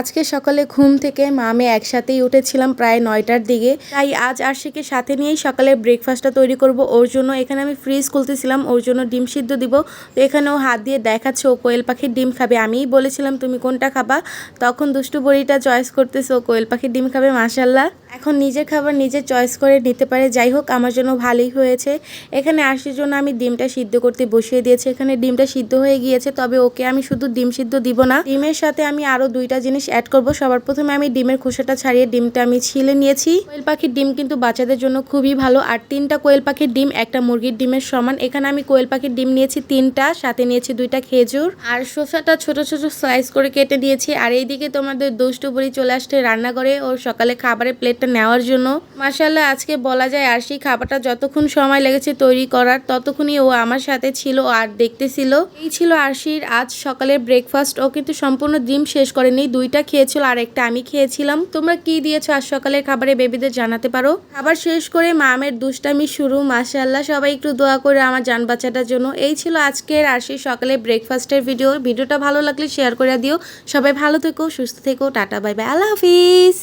আজকে সকালে ঘুম থেকে মা, আমি একসাথেই উঠেছিলাম প্রায় নয়টার দিকে। তাই আজ আরশিকে সাথে নিয়েই সকালে ব্রেকফাস্টটা তৈরি করব। ওর জন্য এখানে আমি ফ্রিজ খুলতেছিলাম ওর জন্য ডিম সিদ্ধ দিব। তো এখানে ও হাত দিয়ে দেখাচ্ছে, ও কোয়েল পাখির ডিম খাবে। আমিই বলেছিলাম, তুমি কোনটা খাবা? তখন দুষ্টু বড়িটা চয়েস করতেছে, ও কোয়েল পাখির ডিম খাবে মাসাল্লাহ এখন নিজের খাবার নিজে চয়েস করে নিতে পারে। যাই হোক, আমার জন্য ভালোই হয়েছে। এখানে আরশির জন্য আমি ডিমটা সিদ্ধ করতে বসিয়ে দিয়েছি। এখানে ডিমটা সিদ্ধ হয়ে গিয়েছে, তবে ওকে আমি শুধু ডিম সিদ্ধ দিব না। ডিমের সাথে আমি আরও দুইটা জিনিস অ্যাড করব। সবার প্রথমে আমি ডিমের খোসাটা ছাড়িয়ে ডিমটা আমি ছিলে নিয়েছি। কোয়েল পাখির ডিম কিন্তু বাচ্চাদের জন্য খুবই ভালো। আর তিনটা কোয়েল পাখির ডিম, একটা মুরগির ডিমের সমান। এখানে আমি কোয়েল পাখির ডিম নিয়েছি তিনটা, সাথে নিয়েছি দুইটা খেজুর। আর শসাটা ছোট ছোট স্লাইস করে কেটে দিয়েছি। আর এইদিকে তোমাদের দুষ্টু বুড়ি চলে আসছে রান্নাঘরে। ওর সকালে খাবারের প্লেটটা নেওয়ার জন্য। মাসাল্লাহ আজকে বলা যায় আর সেই খাবারটা যতক্ষণ সময় লেগেছে তৈরি করার, ততক্ষণই ও আমার সাথে ছিল আর দেখতেছিল। এই ছিল আরশির আজ সকালের ব্রেকফাস্ট ও কিন্তু সম্পূর্ণ ডিম শেষ করেনি। দুইটা খেয়েছিল আর একটা আমি খেয়েছিলাম। তোমরা কি দিয়েছ আজ সকালের খাবারে বেবিদের জানাতে পারো? খাবার শেষ করে মামের দুষ্টামি শুরু। মাসাল্লাহ সবাই একটু দোয়া করে আমার যান বাচ্চাটার জন্য। এই ছিল আজকের আর সেই সকালে ব্রেকফাস্টের ভিডিও ভিডিওটা ভালো লাগলে শেয়ার করে দিও। সবাই ভালো থেকো, সুস্থ থেকো। টাটা বাই বাই আল্লাহ হাফিজ!